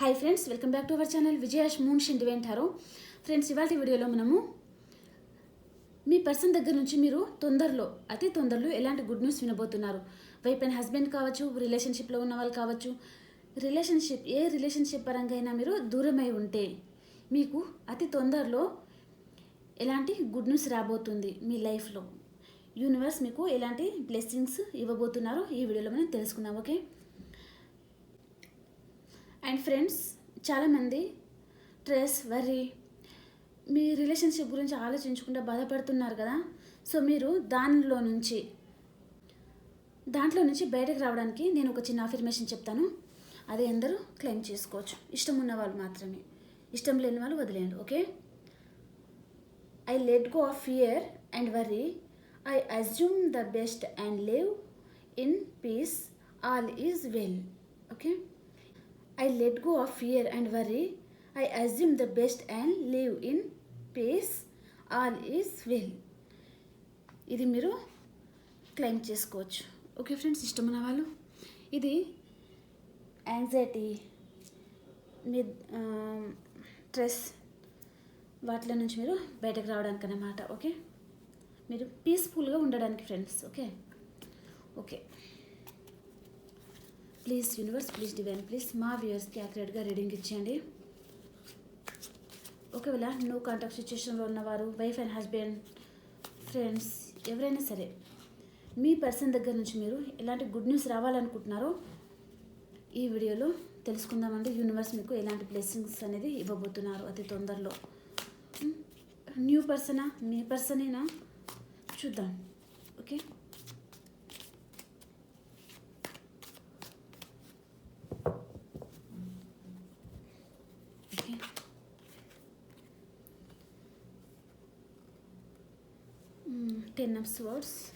Hi friends welcome back to our channel విజయాష్ మూన్ షింటి అంటారు. ఫ్రెండ్స్ ఇవాళ వీడియోలో మనము మీ పర్సన్ దగ్గర నుంచి మీరు తొందరలో అతి తొందరలో ఎలాంటి గుడ్ న్యూస్ వినబోతున్నారు? వైఫ్ అండ్ హస్బెండ్ కావచ్చు రిలేషన్షిప్లో ఉన్న వాళ్ళు కావచ్చు రిలేషన్షిప్ ఏ రిలేషన్షిప్ పరంగా అయినా మీరు దూరమై ఉంటే మీకు అతి తొందరలో ఎలాంటి గుడ్ న్యూస్ రాబోతుంది మీ లైఫ్లో యూనివర్స్ మీకు ఎలాంటి బ్లెస్సింగ్స్ ఇవ్వబోతున్నారో? ఈ వీడియోలో మనం తెలుసుకుందాం ఓకే అండ్ ఫ్రెండ్స్ చాలామంది స్ట్రెస్ వరీ మీ రిలేషన్షిప్ గురించి ఆలోచించకుండా బాధపడుతున్నారు కదా. సో మీరు దానిలో నుంచి దాంట్లో నుంచి బయటకు రావడానికి నేను ఒక చిన్న అఫర్మేషన్ చెప్తాను. అది అందరూ క్లెయిమ్ చేసుకోవచ్చు. ఇష్టం ఉన్న వాళ్ళు మాత్రమే. ఇష్టం లేని వాళ్ళు వదిలేయండి okay? I let go of fear and worry I assume the best and live in peace all is well okay? I let go of fear and worry I assume the best and live in peace all is well ఇది మీరు claim చేసుకోవచ్చు. Okay friends ఇష్టమైన వాళ్ళు? ఇది anxiety మీ stress వాటిలో నుంచి మీరు బయటకు రావడానికి అన్నమాట ఓకే మీరు పీస్ఫుల్గా ఉండడానికి friends okay okay please universe please divine please మా వ్యూయర్స్కి యాక్యురేట్గా రీడింగ్ ఇచ్చేయండి. ఒకవేళ నో కాంటాక్ట్ సిచ్యువేషన్లో ఉన్నవారు వైఫ్ అండ్ హస్బెండ్ ఫ్రెండ్స్ ఎవరైనా సరే మీ పర్సన్ దగ్గర నుంచి మీరు ఎలాంటి గుడ్ న్యూస్ రావాలనుకుంటున్నారో ఈ వీడియోలో తెలుసుకుందామండి. యూనివర్స్ మీకు ఎలాంటి బ్లెస్సింగ్స్ అనేది ఇవ్వబోతున్నారు అతి తొందరలో. Hmm? న్యూ పర్సనా మీ పర్సనేనా చూద్దాం. Okay okay ten of swords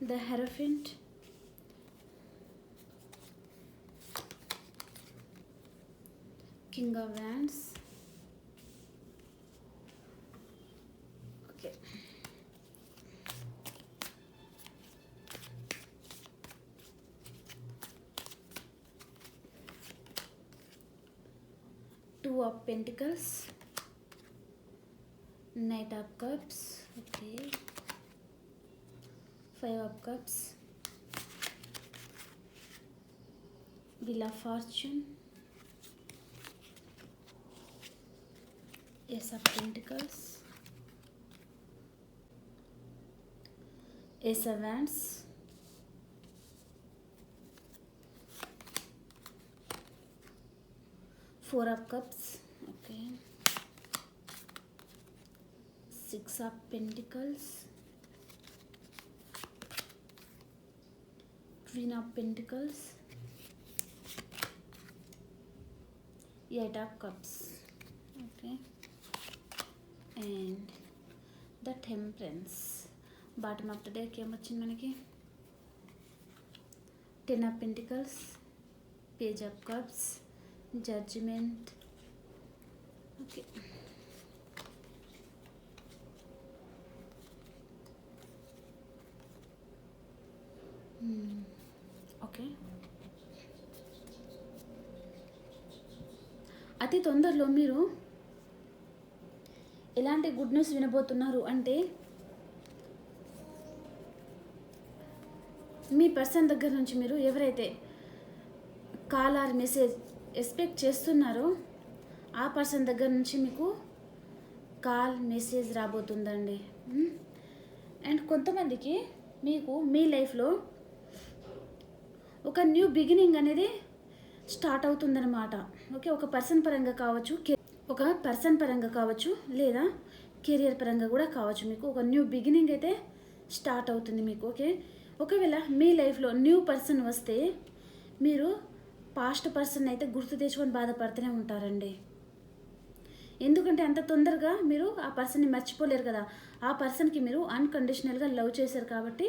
the hierophant. King of wands. Okay. Two of pentacles. Knight of Cups. Okay. Five of Cups, Wheel of Fortune, Ace of Pentacles, Ace of Wands, Four of Cups, okay, Six of Pentacles. Queen of Pentacles, Eight of Cups, okay, and the Temperance. Bottom of the డేకి ఏమొచ్చింది మనకి ten of pentacles page of cups judgement okay okay అతి తొందరలో మీరు ఎలాంటి good news వినబోతున్నారు అంటే మీ person దగ్గర నుంచి మీరు ఎవరైతే కాల్ ఆర్ మెసేజ్ ఎక్స్పెక్ట్ చేస్తున్నారో ఆ పర్సన్ దగ్గర నుంచి మీకు కాల్ మెసేజ్ రాబోతుందండి. Hmm? అండ్ కొంతమందికి మీకు మీ లైఫ్లో ఒక న్యూ బిగినింగ్ అనేది స్టార్ట్ అవుతుందన్నమాట. ఓకే ఒక పర్సన్ పరంగా కావచ్చు ఒక పర్సన్ పరంగా కావచ్చు లేదా కెరియర్ పరంగా కూడా కావచ్చు మీకు. ఒక న్యూ బిగినింగ్ అయితే స్టార్ట్ అవుతుంది మీకు ఓకే? ఒకవేళ మీ లైఫ్లో న్యూ పర్సన్ వస్తే మీరు పాస్ట్ పర్సన్ అయితే గుర్తు తెచ్చుకొని బాధపడుతూనే ఉంటారండి. ఎందుకంటే అంత తొందరగా మీరు ఆ పర్సన్ని మర్చిపోలేరు కదా. ఆ పర్సన్కి మీరు అన్కండిషనల్గా లవ్ చేశారు కాబట్టి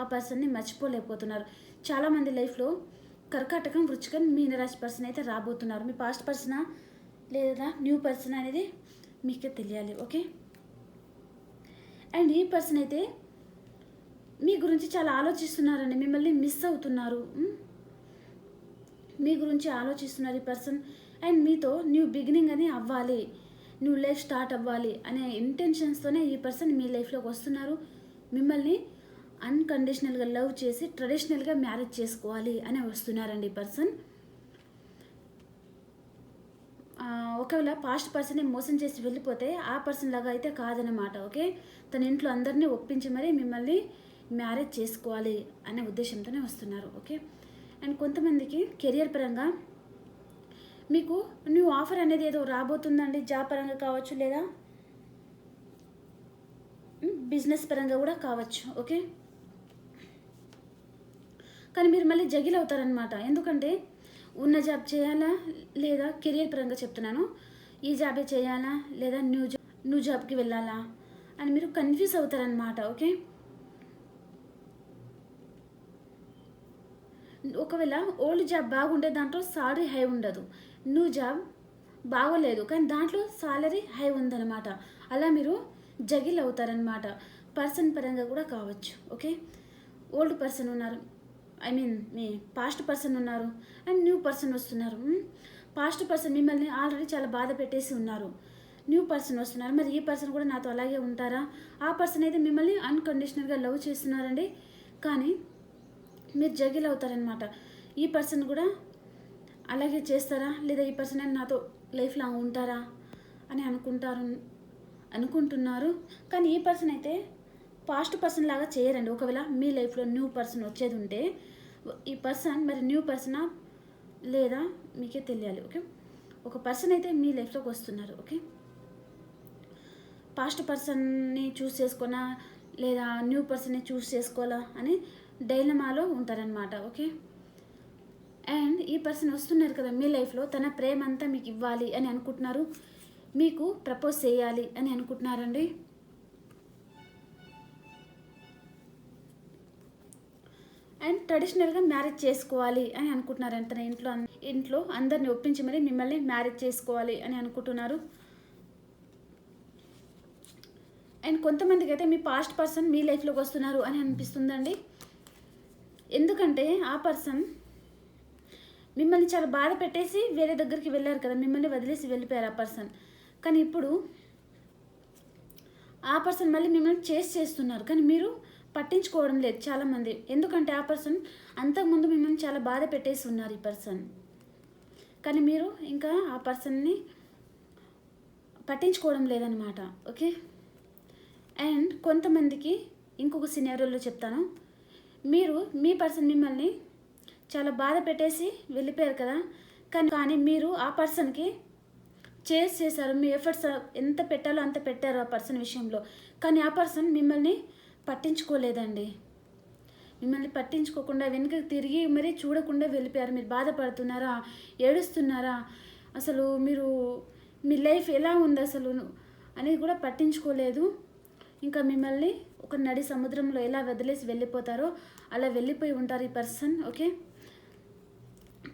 ఆ పర్సన్ని మర్చిపోలేకపోతున్నారు. చాలామంది లైఫ్లో కర్కాటకం వృచ్చికం మీనరాశి పర్సన్ అయితే రాబోతున్నారు. మీ పాస్ట్ పర్సనా లేదా న్యూ పర్సన్ అనేది మీకే తెలియాలి ఓకే? అండ్ ఈ పర్సన్ అయితే మీ గురించి చాలా ఆలోచిస్తున్నారండి. మిమ్మల్ని మిస్ అవుతున్నారు. మీ గురించి ఆలోచిస్తున్నారు ఈ పర్సన్ అండ్ మీతో న్యూ బిగినింగ్ అని అవ్వాలి. న్యూ లైఫ్ స్టార్ట్ అవ్వాలి అనే ఇంటెన్షన్స్తోనే ఈ పర్సన్ మీ లైఫ్లోకి వస్తున్నారు. మిమ్మల్ని అన్కండిషనల్గా లవ్ చేసి ట్రెడిషనల్గా మ్యారేజ్ చేసుకోవాలి అని వస్తున్నారండి పర్సన్. ఒకవేళ పాస్ట్ పర్సన్ని మోసం చేసి వెళ్ళిపోతే ఆ పర్సన్ లాగా అయితే కాదనమాట ఓకే? తన ఇంట్లో అందరినీ ఒప్పించి మరీ మిమ్మల్ని మ్యారేజ్ చేసుకోవాలి అనే ఉద్దేశంతోనే వస్తున్నారు ఓకే? అండ్ కొంతమందికి కెరియర్ పరంగా మీకు న్యూ ఆఫర్ అనేది ఏదో రాబోతుందండి జాబ్ పరంగా కావచ్చు లేదా? బిజినెస్ పరంగా కూడా కావచ్చు ఓకే? కానీ మీరు మళ్ళీ జగిల్ అవుతారనమాట ఎందుకంటే ఉన్న జాబ్ చేయాలా లేదా కెరియర్ పరంగా చెప్తున్నాను. ఈ జాబే చేయాలా లేదా న్యూ జాబ్ న్యూ జాబ్కి వెళ్ళాలా అని మీరు కన్ఫ్యూజ్ అవుతారనమాట ఓకే? ఒకవేళ ఓల్డ్ జాబ్ బాగుంటే దాంట్లో సాలరీ హై ఉండదు. న్యూ జాబ్ బాగోలేదు కానీ దాంట్లో సాలరీ హై ఉందన్నమాట. అలా మీరు జగిల్ అవుతారనమాట పర్సన్ పరంగా కూడా కావచ్చు ఓకే? ఓల్డ్ పర్సన్ ఉన్నారు. ఐ మీన్ మీ పాస్ట్ పర్సన్ ఉన్నారు అండ్ న్యూ పర్సన్ వస్తున్నారు. Hmm? పాస్ట్ పర్సన్ మిమ్మల్ని ఆల్రెడీ చాలా బాధ పెట్టేసి ఉన్నారు. న్యూ పర్సన్ వస్తున్నారు. మరి ఈ పర్సన్ కూడా నాతో అలాగే ఉంటారా? ఆ పర్సన్ అయితే మిమ్మల్ని అన్కండిషనల్గా లవ్ చేస్తున్నారండి. కానీ మీరు జగిల్ అవుతారనమాట ఈ పర్సన్ కూడా అలాగే చేస్తారా? లేదా ఈ పర్సన్ అని నాతో లైఫ్ లాంగ్ ఉంటారా? అని అనుకుంటారు అనుకుంటున్నారు. కానీ ఈ పర్సన్ అయితే పాస్ట్ పర్సన్ లాగా చేయరండి. ఒకవేళ మీ లైఫ్లో న్యూ పర్సన్ వచ్చేది ఉంటే ఈ పర్సన్ మరి న్యూ పర్సనా లేదా? మీకే తెలియాలి ఓకే? ఒక పర్సన్ అయితే మీ లైఫ్లోకి వస్తున్నారు ఓకే? పాస్ట్ పర్సన్ని చూస్ చేసుకోనా లేదా న్యూ పర్సన్ని చూస్ చేసుకోవాలా అని డైలమాలో ఉంటారనమాట ఓకే? అండ్ ఈ పర్సన్ వస్తున్నారు కదా మీ లైఫ్లో తన ప్రేమ అంతా మీకు ఇవ్వాలి అని అనుకుంటున్నారు మీకు ప్రపోజ్ చేయాలి అని అనుకుంటున్నారండి? అండ్ ట్రెడిషనల్గా మ్యారేజ్ చేసుకోవాలి అని అనుకుంటున్నారు తన ఇంట్లో ఇంట్లో అందరిని ఒప్పించి మరి మిమ్మల్ని మ్యారేజ్ చేసుకోవాలి అని అనుకుంటున్నారు. అండ్ కొంతమందికి అయితే మీ పాస్ట్ పర్సన్ మీ లైఫ్లోకి వస్తున్నారు అని అనిపిస్తుందండి. ఎందుకంటే ఆ పర్సన్ మిమ్మల్ని చాలా బాధ పెట్టేసి వేరే దగ్గరికి వెళ్ళారు కదా మిమ్మల్ని వదిలేసి వెళ్ళిపోయారు ఆ పర్సన్. కానీ ఇప్పుడు ఆ పర్సన్ మళ్ళీ మిమ్మల్ని చేసి చేస్తున్నారు. కానీ మీరు పట్టించుకోవడం లేదు చాలామంది. ఎందుకంటే ఆ పర్సన్ అంతకుముందు మిమ్మల్ని చాలా బాధ పెట్టేసి ఉన్నారు ఈ పర్సన్. కానీ మీరు ఇంకా ఆ పర్సన్ని పట్టించుకోవడం లేదనమాట ఓకే? అండ్ కొంతమందికి ఇంకొక సినారియోలో చెప్తాను. మీరు మీ పర్సన్ మిమ్మల్ని చాలా బాధ పెట్టేసి వెళ్ళిపోయారు కదా? కానీ కానీ మీరు ఆ పర్సన్కి చేస్ చేశారు. మీ ఎఫర్ట్స్ ఎంత పెట్టాలో అంత పెట్టారు ఆ పర్సన్ విషయంలో. కానీ ఆ పర్సన్ మిమ్మల్ని పట్టించుకోలేదండి. మిమ్మల్ని పట్టించుకోకుండా వెనుకకు తిరిగి మరీ చూడకుండా వెళ్ళిపోయారు. మీరు బాధపడుతున్నారా? ఏడుస్తున్నారా? అసలు మీరు మీ లైఫ్ ఎలా ఉంది అసలు? అనేది కూడా పట్టించుకోలేదు. ఇంకా మిమ్మల్ని ఒక నడి సముద్రంలో ఎలా వదిలేసి వెళ్ళిపోతారో అలా వెళ్ళిపోయి ఉంటారు ఈ పర్సన్ ఓకే?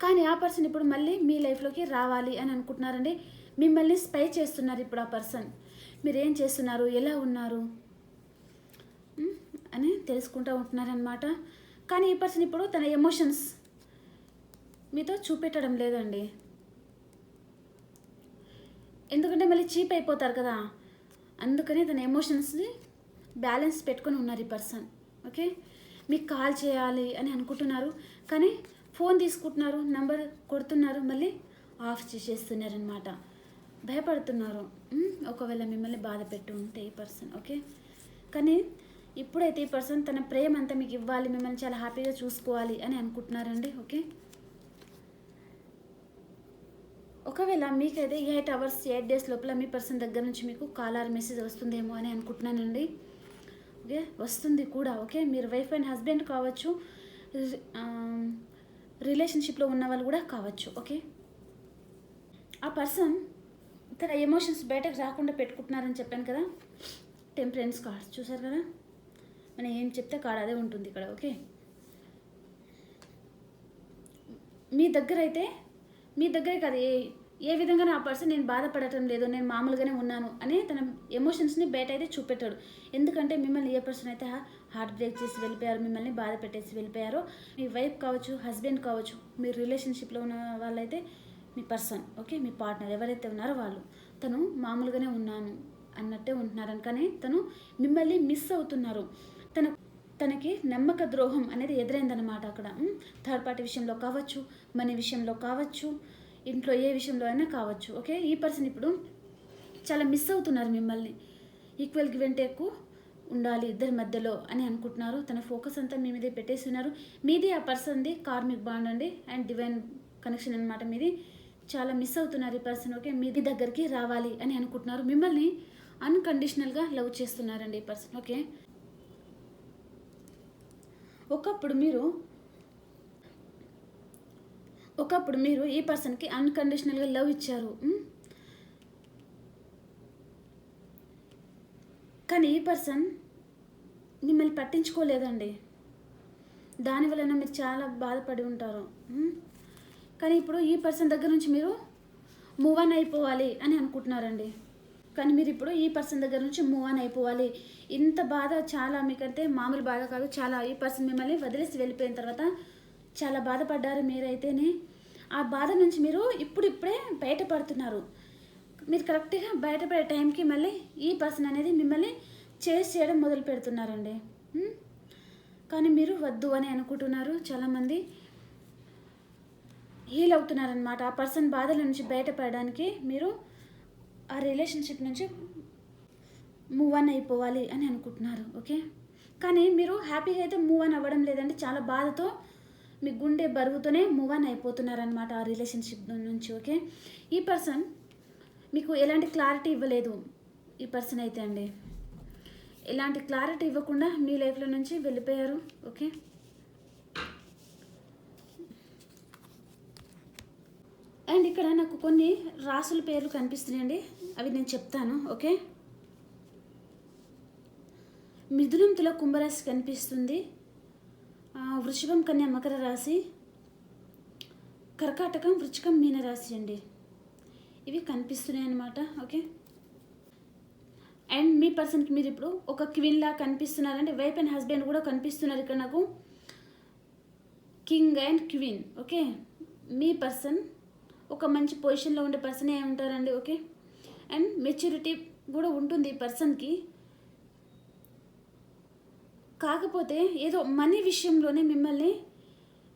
కానీ ఆ పర్సన్ ఇప్పుడు మళ్ళీ మీ లైఫ్లోకి రావాలి అని అనుకుంటున్నారండి. మిమ్మల్ని స్పై చేస్తున్నారు ఇప్పుడు ఆ పర్సన్. మీరు ఏం చేస్తున్నారు? ఎలా ఉన్నారు? అని తెలుసుకుంటూ ఉంటున్నారనమాట కానీ ఈ పర్సన్ ఇప్పుడు తన ఎమోషన్స్ మీతో చూపెట్టడం లేదండి. ఎందుకంటే మళ్ళీ చీప్ అయిపోతారు కదా. అందుకని తన ఎమోషన్స్ని బ్యాలెన్స్ పెట్టుకొని ఉన్నారు ఈ పర్సన్. ఓకే? మీకు కాల్ చేయాలి అని అనుకుంటున్నారు. కానీ ఫోన్ తీసుకుంటున్నారు నంబర్ కొడుతున్నారు మళ్ళీ ఆఫ్ చేసేస్తున్నారనమాట భయపడుతున్నారు. ఒకవేళ మిమ్మల్ని బాధ పెట్టి ఉంటే ఈ పర్సన్. ఓకే? కానీ ఇప్పుడైతే ఈ పర్సన్ తన ప్రేమ అంతా మీకు ఇవ్వాలి మిమ్మల్ని చాలా హ్యాపీగా చూసుకోవాలి అని అనుకుంటున్నారండి ఓకే? ఒకవేళ మీకైతే ఎయిట్ అవర్స్ ఎయిట్ డేస్ లోపల మీ పర్సన్ దగ్గర నుంచి మీకు కాల్ ఆర్ మెసేజ్ వస్తుందేమో అని అనుకుంటున్నానండి ఓకే? వస్తుంది కూడా ఓకే? మీరు వైఫ్ అండ్ హస్బెండ్ కావచ్చు రిలేషన్షిప్లో ఉన్న వాళ్ళు కూడా కావచ్చు ఓకే? ఆ పర్సన్ తన ఎమోషన్స్ బయటకు రాకుండా పెట్టుకుంటున్నారని చెప్పాను కదా టెంపరెన్స్ కార్డ్స్ చూసారు కదా? మనం ఏం చెప్తే కాడ అదే ఉంటుంది ఇక్కడ ఓకే? మీ దగ్గర అయితే మీ దగ్గరే కాదు ఏ ఏ విధంగా నా పర్సన్ నేను బాధపడటం లేదు నేను మామూలుగానే ఉన్నాను అని తన ఎమోషన్స్ని బయట అయితే చూపెట్టాడు. ఎందుకంటే మిమ్మల్ని ఏ పర్సన్ అయితే హార్ట్ బ్రేక్ చేసి వెళ్ళిపోయారు మిమ్మల్ని బాధ పెట్టేసి వెళ్ళిపోయారో మీ వైఫ్ కావచ్చు హస్బెండ్ కావచ్చు మీ రిలేషన్షిప్లో ఉన్న వాళ్ళైతే మీ పర్సన్ ఓకే? మీ పార్ట్నర్ ఎవరైతే ఉన్నారో వాళ్ళు. తను మామూలుగానే ఉన్నాను అన్నట్టే ఉంటున్నారని కానీ తను మిమ్మల్ని మిస్ అవుతున్నారు. తన తనకి నమ్మక ద్రోహం అనేది ఎదురైందనమాట అక్కడ. థర్డ్ పార్టీ విషయంలో కావచ్చు మనీ విషయంలో కావచ్చు ఇంట్లో ఏ విషయంలో అయినా కావచ్చు ఓకే? ఈ పర్సన్ ఇప్పుడు చాలా మిస్ అవుతున్నారు మిమ్మల్ని. ఈక్వల్ గివ్ టేక్ ఉండాలి ఇద్దరి మధ్యలో అని అనుకుంటున్నారు. తన ఫోకస్ అంతా మీ మీదే పెట్టేసి ఉన్నారు. మీది ఆ పర్సన్ది కార్మిక్ బాండ్ అండి అండ్ డివైన్ కనెక్షన్ అనమాట మీది. చాలా మిస్ అవుతున్నారు ఈ పర్సన్ ఓకే? మీది దగ్గరికి రావాలి అని అనుకుంటున్నారు. మిమ్మల్ని అన్కండిషనల్గా లవ్ చేస్తున్నారండి ఈ పర్సన్ ఓకే? ఒకప్పుడు మీరు ఒకప్పుడు మీరు ఈ పర్సన్కి అన్కండిషనల్గా లవ్ ఇచ్చారు. కానీ ఈ పర్సన్ మిమ్మల్ని పట్టించుకోలేదండి. దానివలన మీరు చాలా బాధపడి ఉంటారు. కానీ ఇప్పుడు ఈ పర్సన్ దగ్గర నుంచి మీరు మూవ్ ఆన్ అయిపోవాలి అని అనుకుంటున్నారండి. కానీ మీరు ఇప్పుడు ఈ పర్సన్ దగ్గర నుంచి మూవ్ ఆన్ అయిపోవాలి. ఇంత బాధ చాలా మీకంటే మామూలు బాధ కాదు. చాలా ఈ పర్సన్ మిమ్మల్ని వదిలేసి వెళ్ళిపోయిన తర్వాత చాలా బాధపడ్డారు మీరైతేనే. ఆ బాధ నుంచి మీరు ఇప్పుడు ఇప్పుడే బయటపడుతున్నారు. మీరు కరెక్ట్గా బయటపడే టైంకి మళ్ళీ ఈ పర్సన్ అనేది మిమ్మల్ని చేసి చేయడం మొదలు పెడుతున్నారండి. కానీ మీరు వద్దు అని అనుకుంటున్నారు చాలామంది. హీల్ అవుతున్నారనమాట ఆ పర్సన్ బాధల నుంచి బయటపడడానికి మీరు ఆ రిలేషన్షిప్ నుంచి మూవ్ ఆన్ అయిపోవాలి అని అనుకుంటున్నారు ఓకే? కానీ మీరు హ్యాపీగా అయితే మూవ్ ఆన్ అవ్వడం లేదండి. చాలా బాధతో మీ గుండె బరువుతోనే మూవ్ ఆన్ అయిపోతున్నారనమాట ఆ రిలేషన్షిప్ నుంచి ఓకే? ఈ పర్సన్ మీకు ఎలాంటి క్లారిటీ ఇవ్వలేదు ఈ పర్సన్ అయితే అండి. ఎలాంటి క్లారిటీ ఇవ్వకుండా మీ లైఫ్లో నుంచి వెళ్ళిపోయారు ఓకే? అండ్ ఇక్కడ నాకు కొన్ని రాసుల పేర్లు కనిపిస్తున్నాయండి. అవి నేను చెప్తాను ఓకే? మిథునం తుల కుంభరాశి కనిపిస్తుంది. వృషభం కన్యా మకర రాశి. కర్కాటకం వృచ్చికం మీనరాశి అండి. ఇవి కనిపిస్తున్నాయి అన్నమాట ఓకే? అండ్ మీ పర్సన్కి మీరు ఇప్పుడు ఒక క్విన్లా కనిపిస్తున్నారంటే వైఫ్ అండ్ హస్బెండ్ కూడా కనిపిస్తున్నారు ఇక్కడ నాకు. King and queen okay? Me person ఒక మంచి పొజిషన్లో ఉండే పర్సనే ఉంటారండి ఓకే? అండ్ మెచ్యూరిటీ కూడా ఉంటుంది ఈ పర్సన్కి. కాకపోతే ఏదో మనీ విషయంలోనే మిమ్మల్ని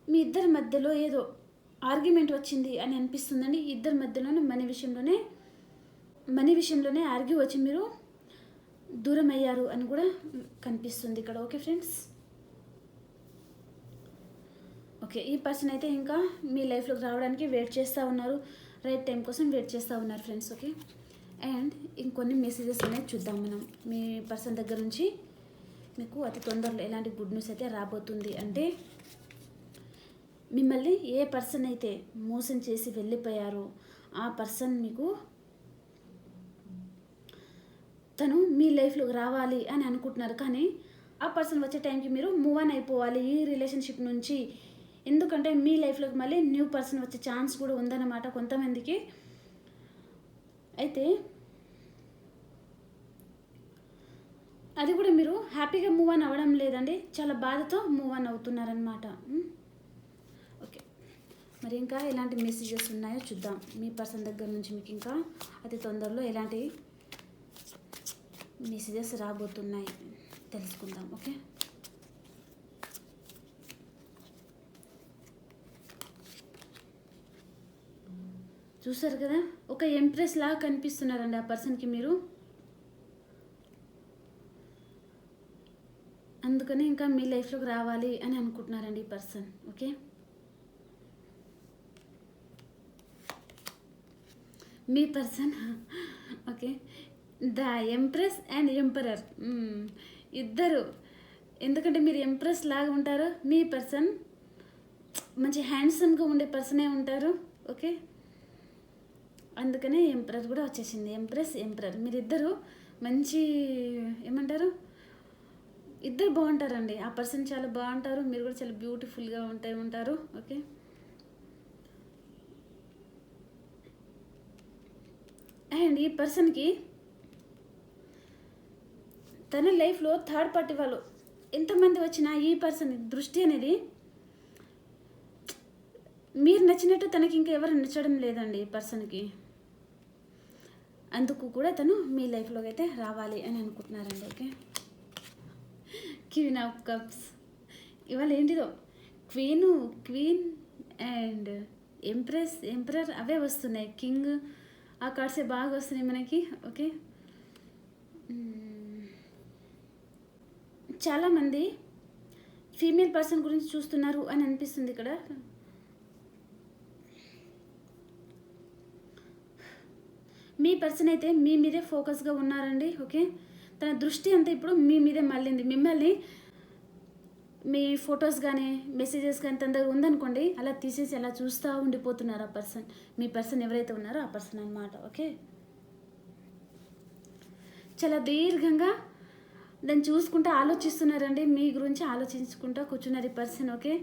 మీ ఇద్దరి మధ్యలో ఏదో ఆర్గ్యుమెంట్ వచ్చింది అని అనిపిస్తుందండి. ఇద్దరి మధ్యలోనే మనీ విషయంలోనే మనీ విషయంలోనే ఆర్గ్యూ వచ్చి మీరు దూరం అయ్యారు అని కూడా కనిపిస్తుంది ఇక్కడ ఓకే ఫ్రెండ్స్? ఓకే ఈ పర్సన్ అయితే ఇంకా మీ లైఫ్లోకి రావడానికి వెయిట్ చేస్తూ ఉన్నారు. రైట్ టైం కోసం వెయిట్ చేస్తూ ఉన్నారు ఫ్రెండ్స్ ఓకే? అండ్ ఇంకొన్ని మెసేజెస్ అనేది చూద్దాం మనం. మీ పర్సన్ దగ్గర నుంచి మీకు అతి తొందరలో ఎలాంటి గుడ్ న్యూస్ అయితే రాబోతుంది అంటే మిమ్మల్ని ఏ పర్సన్ అయితే మోసం చేసి వెళ్ళిపోయారో ఆ పర్సన్ మీకు తను మీ లైఫ్లోకి రావాలి అని అనుకుంటున్నారు. కానీ ఆ పర్సన్ వచ్చే టైంకి మీరు మూవ్ ఆన్ అయిపోవాలి. ఈ రిలేషన్షిప్ నుంచి ఎందుకంటే మీ లైఫ్లోకి మళ్ళీ న్యూ పర్సన్ వచ్చే ఛాన్స్ కూడా ఉందన్నమాట కొంతమందికి. అయితే అది కూడా మీరు హ్యాపీగా మూవ్ ఆన్ అవ్వడం లేదండి చాలా బాధతో మూవ్ ఆన్ అవుతున్నారనమాట ఓకే. మరి ఇంకా ఎలాంటి మెసేజెస్ ఉన్నాయో చూద్దాం. మీ పర్సన్ దగ్గర నుంచి మీకు ఇంకా అతి తొందరలో ఎలాంటి మెసేజెస్ రాబోతున్నాయి తెలుసుకుందాం. ఓకే? చూసారు కదా? ఒక ఎంప్రెస్ లాగా కనిపిస్తున్నారండి ఆ పర్సన్కి మీరు. అందుకని ఇంకా మీ లైఫ్లోకి రావాలి అని అనుకుంటున్నారండి ఈ person okay? Me person okay? The empress and emperor ఇద్దరు. ఎందుకంటే మీరు ఎంప్రెస్ లాగా ఉంటారు మీ పర్సన్ మంచి హ్యాండ్సమ్గా ఉండే పర్సనే ఉంటారు ఓకే? అందుకనే ఎంప్రర్ కూడా వచ్చేసింది. ఎంప్రెస్ ఎంప్రర్ మీరిద్దరు మంచి ఏమంటారు? ఇద్దరు బాగుంటారండి. ఆ పర్సన్ చాలా బాగుంటారు. మీరు కూడా చాలా బ్యూటిఫుల్గా ఉంటాయి ఉంటారు. ఓకే? అండ్ ఈ పర్సన్కి తన లైఫ్లో థర్డ్ పార్టీ వాళ్ళు ఎంతమంది వచ్చినా ఈ పర్సన్ దృష్టి అనేది మీరు నచ్చినట్టు తనకి ఇంకా ఎవరు నచ్చడం లేదండి ఈ పర్సన్కి. అందుకు కూడా తను మీ లైఫ్లోకి అయితే రావాలి అని అనుకుంటున్నారండి ఓకే? క్వీన్ ఆఫ్ కప్స్ ఇవాళ ఏంటిదో? Queen queen and empress emperor అవే వస్తున్నాయి. కింగ్ ఆ కార్డ్సే బాగా వస్తున్నాయి మనకి ఓకే? చాలామంది ఫీమేల్ పర్సన్ గురించి చూస్తున్నారు అని అనిపిస్తుంది ఇక్కడ. మీ పర్సన్ అయితే మీ మీదే ఫోకస్గా ఉన్నారండి ఓకే తన దృష్టి అంతా ఇప్పుడు మీ మీదే మళ్ళింది. మిమ్మల్ని మీ ఫొటోస్ కానీ మెసేజెస్ కానీ తన దగ్గర ఉందనుకోండి అలా తీసేసి అలా చూస్తూ ఉండిపోతున్నారు ఆ పర్సన్ మీ పర్సన్ ఎవరైతే ఉన్నారో ఆ పర్సన్ అనమాట ఓకే చాలా దీర్ఘంగా దాన్ని చూసుకుంటూ ఆలోచిస్తున్నారండి. మీ గురించి ఆలోచించుకుంటూ కూర్చున్నారు ఈ పర్సన్ ఓకే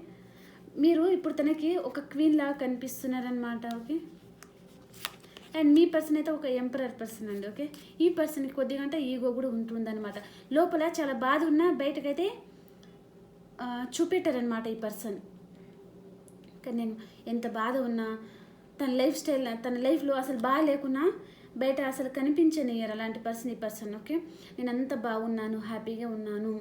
మీరు ఇప్పుడు తనకి ఒక క్వీన్ లాగా కనిపిస్తున్నారనమాట ఓకే అండ్ మీ పర్సన్ అయితే ఒక ఎంపరర్ పర్సన్ అండి ఓకే ఈ పర్సన్కి కొద్దిగా అంటే ఈగో కూడా ఉంటుందన్నమాట. లోపల చాలా బాధ ఉన్నా బయటకైతే చూపెట్టారనమాట ఈ పర్సన్ కానీ నేను ఎంత బాధ ఉన్నా తన లైఫ్ స్టైల్ తన లైఫ్లో అసలు బాగా లేకున్నా బయట అసలు కనిపించనియరు అలాంటి పర్సన్ ఈ పర్సన్ ఓకే నేను అంత బాగున్నాను హ్యాపీగా ఉన్నాను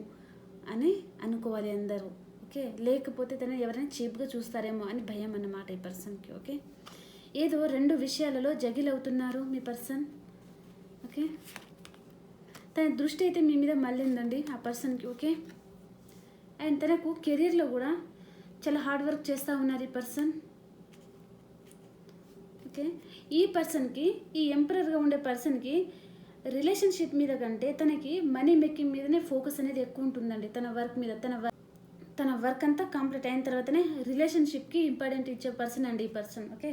అని అనుకోవాలి అందరూ ఓకే లేకపోతే తను ఎవరైనా చీప్గా చూస్తారేమో అని భయం అన్నమాట ఈ పర్సన్కి ఓకే ఏదో రెండు విషయాలలో జగిల్ అవుతున్నారు మీ పర్సన్. ఓకే? తన దృష్టి అయితే మీ మీద మళ్ళిందండి ఆ పర్సన్కి ఓకే? అండ్ తనకు కెరీర్లో కూడా చాలా హార్డ్ వర్క్ చేస్తూ ఉన్నారు ఈ పర్సన్. ఓకే? ఈ పర్సన్కి ఈ ఎంపరర్గా ఉండే పర్సన్కి రిలేషన్షిప్ మీద కంటే తనకి మనీ మేకింగ్ మీదనే ఫోకస్ అనేది ఎక్కువ ఉంటుందండి. తన వర్క్ మీద తన వర్క్ తన వర్క్ అంతా కంప్లీట్ అయిన తర్వాతనే రిలేషన్షిప్కి ఇంపార్టెంట్ ఇచ్చే పర్సన్ అండి ఈ పర్సన్ ఓకే?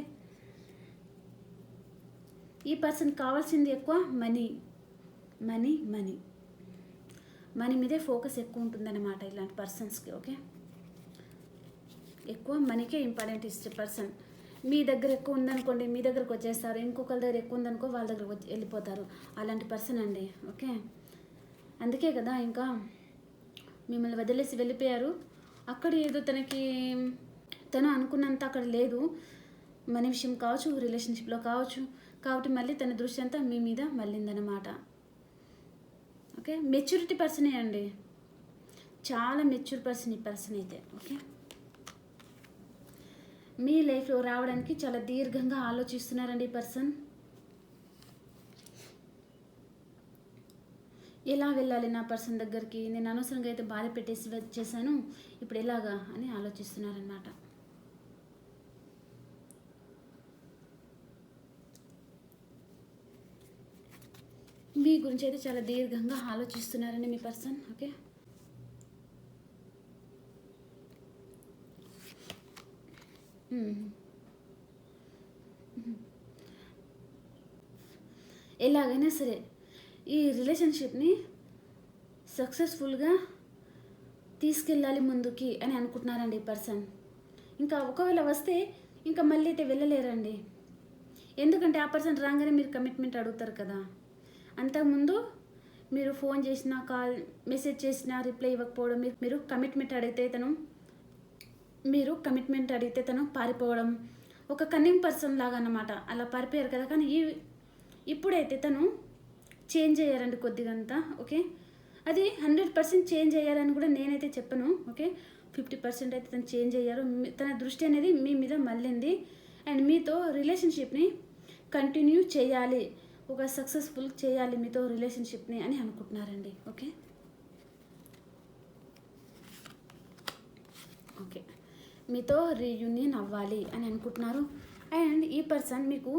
ఈ పర్సన్ కావాల్సింది ఎక్కువ మనీ. Money money. మనీ మీదే ఫోకస్ ఎక్కువ ఉంటుందన్నమాట ఇలాంటి పర్సన్స్కి ఓకే? ఎక్కువ మనీకే ఇంపార్టెంట్ ఇచ్చే పర్సన్. మీ దగ్గర ఎక్కువ ఉందనుకోండి మీ దగ్గరకు వచ్చేస్తారు. ఇంకొకరి దగ్గర ఎక్కువ ఉందనుకో వాళ్ళ దగ్గర వచ్చి వెళ్ళిపోతారు. అలాంటి పర్సన్ అండి ఓకే? అందుకే కదా ఇంకా మిమ్మల్ని వదిలేసి వెళ్ళిపోయారు. అక్కడ ఏదో తనకి తను అనుకున్నంత అక్కడ లేదు. మన విషయం కావచ్చు రిలేషన్షిప్లో కావచ్చు. కాబట్టి మళ్ళీ తన దృష్టి అంతా మీ మీద మళ్ళిందనమాట ఓకే? మెచ్యూరిటీ పర్సనే అండి. చాలా మెచ్యూర్ పర్సన్ ఈ పర్సన్ అయితే. ఓకే? మీ లైఫ్లో రావడానికి చాలా దీర్ఘంగా ఆలోచిస్తున్నారండి ఈ పర్సన్. ఎలా వెళ్ళాలి నా పర్సన్ దగ్గరికి? నేను అనవసరంగా అయితే బాధ పెట్టేసి వచ్చేసాను. ఇప్పుడు ఎలాగా అని ఆలోచిస్తున్నారనమాట మీ గురించి అయితే చాలా దీర్ఘంగా ఆలోచిస్తున్నారండి మీ పర్సన్ ఓకే? ఎలాగైనా సరే ఈ రిలేషన్షిప్ని సక్సెస్ఫుల్గా తీసుకెళ్ళాలి ముందుకి అని అనుకుంటున్నారండి ఈ పర్సన్. ఇంకా ఒకవేళ వస్తే ఇంకా మళ్ళీ అయితే వెళ్ళలేరండి. ఎందుకంటే ఆ పర్సన్ రాగానే మీరు కమిట్మెంట్ అడుగుతారు కదా. అంతకుముందు మీరు ఫోన్ చేసినా కాల్ మెసేజ్ చేసినా రిప్లై ఇవ్వకపోవడం మీరు- కమిట్మెంట్ అడిగితే తను మీరు కమిట్మెంట్ అడిగితే తను పారిపోవడం. ఒక కన్నింగ్ పర్సన్ లాగా అన్నమాట అలా పారిపోయారు కదా. కానీ ఈ ఇప్పుడైతే తను చేంజ్ అయ్యారండి కొద్దిగంతా ఓకే అది హండ్రెడ్ పర్సెంట్ చేంజ్ అయ్యారని కూడా నేనైతే చెప్పను ఓకే ఫిఫ్టీ పర్సెంట్ అయితే తను చేంజ్ అయ్యారు. తన దృష్టి అనేది మీ మీద మళ్ళింది. అండ్ మీతో రిలేషన్షిప్ని కంటిన్యూ చేయాలి. ఒక సక్సెస్ఫుల్ చేయాలి మీతో రిలేషన్షిప్ని అని అనుకుంటున్నారండి. ఓకే ఓకే మీతో రీయూనియన్ అవ్వాలి అని అనుకుంటున్నారు. అండ్ ఈ పర్సన్ మీకు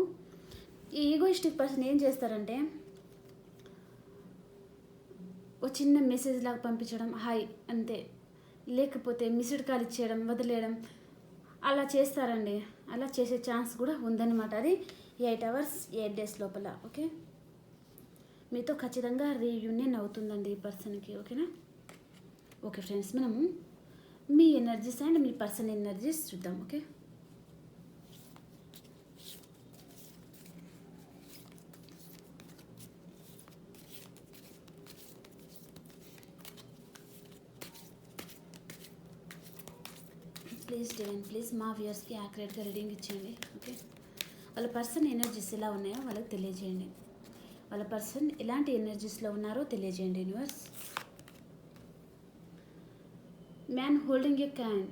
ఈ ఈగోయిస్టిక్ పర్సన్ ఏం చేస్తారంటే ఒక చిన్న మెసేజ్ లాగా పంపించడం హాయ్ అంతే. లేకపోతే మిస్డ్ కాల్ ఇచ్చేయడం వదిలేయడం అలా చేస్తారండి. అలా చేసే ఛాన్స్ కూడా ఉందన్నమాట. అది ఎయిట్ అవర్స్ ఎయిట్ డేస్ లోపల ఓకే? మీతో ఖచ్చితంగా రీయూనియన్ అవుతుందండి ఈ పర్సన్కి ఓకేనా? ఓకే ఫ్రెండ్స్ మనము మీ ఎనర్జీస్ అండ్ మీ పర్సన్ ఎనర్జీస్ చూద్దాం ఓకే? ప్లీజ్ డివైన్ ప్లీజ్ మా వ్యూయర్స్కి యాక్యురేట్గా రీడింగ్ ఇచ్చేయండి ఓకే? వాళ్ళ పర్సన్ ఎనర్జీస్ ఎలా ఉన్నాయో వాళ్ళకి తెలియజేయండి. వాళ్ళ పర్సన్ ఎలాంటి ఎనర్జీస్లో ఉన్నారో తెలియజేయండి universe. Man holding a can.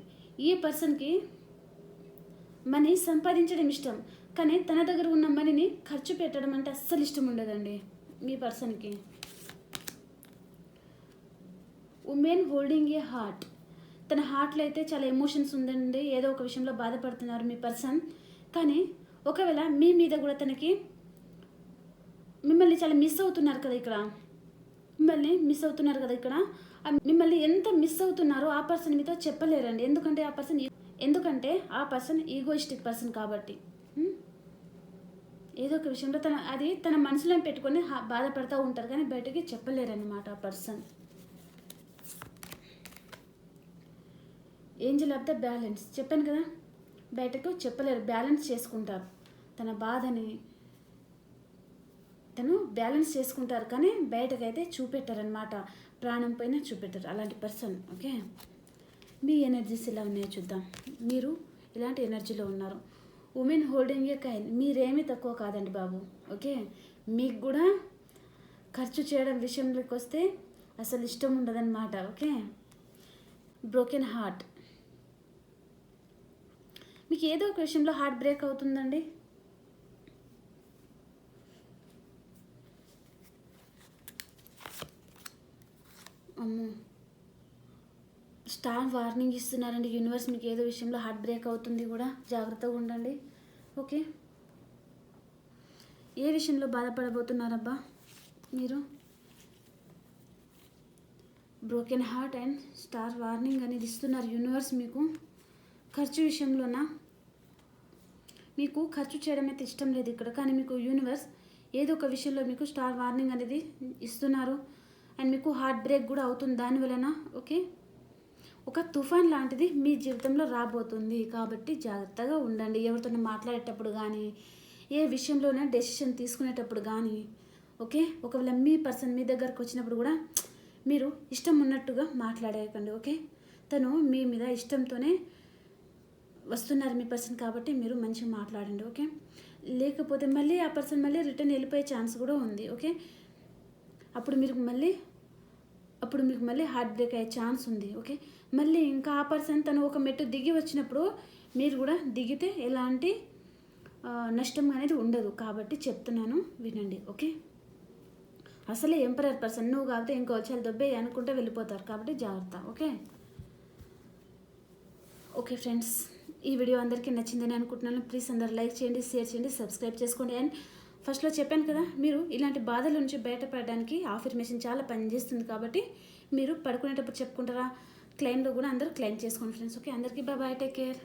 ఈ పర్సన్కి మనీ సంపాదించడం ఇష్టం కానీ తన దగ్గర ఉన్న మనీని ఖర్చు పెట్టడం అంటే అస్సలు ఇష్టం ఉండదండి మీ పర్సన్కి. Women holding a heart. తన హార్ట్లో అయితే చాలా ఎమోషన్స్ ఉందండి ఏదో ఒక విషయంలో బాధపడుతున్నారు మీ పర్సన్ కానీ ఒకవేళ మీ మీద కూడా తనకి మిమ్మల్ని చాలా మిస్ అవుతున్నారు కదా ఇక్కడ. మిమ్మల్ని మిస్ అవుతున్నారు కదా ఇక్కడ. మిమ్మల్ని ఎంత మిస్ అవుతున్నారో ఆ పర్సన్ మీతో చెప్పలేరండి. ఎందుకంటే ఆ పర్సన్ ఎందుకంటే ఆ పర్సన్ ఈగోయిస్టిక్ పర్సన్ కాబట్టి. ఏదో ఒక విషయంలో తన అది తన మనసులో పెట్టుకొని బాధపడుతూ ఉంటారు కానీ బయటకి చెప్పలేరన్నమాట ఆ person angel of the balance చెప్పాను కదా? బయటకు చెప్పలేరు. బ్యాలెన్స్ చేసుకుంటారు. తన బాధని తను బ్యాలెన్స్ చేసుకుంటారు కానీ బయటకైతే చూపెట్టారనమాట ప్రాణం పైన చూపెట్టారు. అలాంటి పర్సన్ ఓకే? మీ ఎనర్జీస్ ఎలా ఉన్నాయో చూద్దాం. మీరు ఇలాంటి ఎనర్జీలో ఉన్నారు. ఉమెన్ హోల్డింగ్ ఏ కైన్ మీరేమీ తక్కువ కాదండి బాబు ఓకే? మీకు కూడా ఖర్చు చేయడం విషయంలోకి వస్తే అసలు ఇష్టం ఉండదన్నమాట ఓకే? Broken heart. మీకు ఏదో ఒక విషయంలో హార్ట్ బ్రేక్ అవుతుందండి? అమ్మో. స్టార్ వార్నింగ్ ఇస్తున్నారండి. యూనివర్స్ మీకు ఏదో విషయంలో హార్ట్ బ్రేక్ అవుతుంది కూడా జాగ్రత్తగా ఉండండి. ఓకే? ఏ విషయంలో బాధపడబోతున్నారబ్బా మీరు? Broken heart and star warning అనేది ఇస్తున్నారు యూనివర్స్ మీకు. ఖర్చు విషయంలోనా? మీకు ఖర్చు చేయడం అయితే ఇష్టం లేదు ఇక్కడ. కానీ మీకు యూనివర్స్ ఏదో ఒక విషయంలో మీకు స్టార్ వార్నింగ్ అనేది ఇస్తున్నారు. అండ్ మీకు హార్ట్ బ్రేక్ కూడా అవుతుంది దాని వలన ఓకే ఒక తుఫాన్ లాంటిది మీ జీవితంలో రాబోతుంది కాబట్టి జాగ్రత్తగా ఉండండి. ఎవరితోనో మాట్లాడేటప్పుడు కానీ ఏ విషయంలోనే డెసిషన్ తీసుకునేటప్పుడు కానీ ఓకే ఒకవేళ మీ పర్సన్ మీ దగ్గరకు వచ్చినప్పుడు కూడా మీరు ఇష్టం ఉన్నట్టుగా మాట్లాడేయకండి ఓకే తను మీ మీద ఇష్టంతోనే వస్తున్నారు మీ పర్సన్ కాబట్టి మీరు మంచిగా మాట్లాడండి ఓకే లేకపోతే మళ్ళీ ఆ పర్సన్ మళ్ళీ రిటర్న్ వెళ్ళిపోయే ఛాన్స్ కూడా ఉంది ఓకే అప్పుడు మీరు మళ్ళీ అప్పుడు మీకు మళ్ళీ హార్ట్ బ్రేక్ అయ్యే ఛాన్స్ ఉంది ఓకే మళ్ళీ ఇంకా ఆ పర్సన్ తను ఒక మెట్టు దిగి వచ్చినప్పుడు మీరు కూడా దిగితే ఎలాంటి నష్టం అనేది ఉండదు. కాబట్టి చెప్తున్నాను వినండి ఓకే అసలే ఎంపరర్ పర్సన్ నువ్వు కాకపోతే ఇంకో వచ్చారు దొబ్బే అనుకుంటే వెళ్ళిపోతారు. కాబట్టి జాగ్రత్త ఓకే ఓకే ఫ్రెండ్స్ ఈ వీడియో అందరికీ నచ్చిందని అనుకుంటున్నాను. ప్లీజ్ అందరు లైక్ చేయండి షేర్ చేయండి సబ్స్క్రైబ్ చేసుకోండి. అండ్ ఫస్ట్లో చెప్పాను కదా మీరు ఇలాంటి బాధల నుంచి బయటపడడానికి ఆఫర్మేషన్ చాలా పనిచేస్తుంది కాబట్టి మీరు పడుకునేటప్పుడు చెప్పుకుంటారా? క్లెయిమ్లో కూడా అందరూ క్లెయిమ్ చేసుకోండి ఫ్రెండ్స్ ఓకే అందరికీ బాయ్ బాయ్ టేక్ కేర్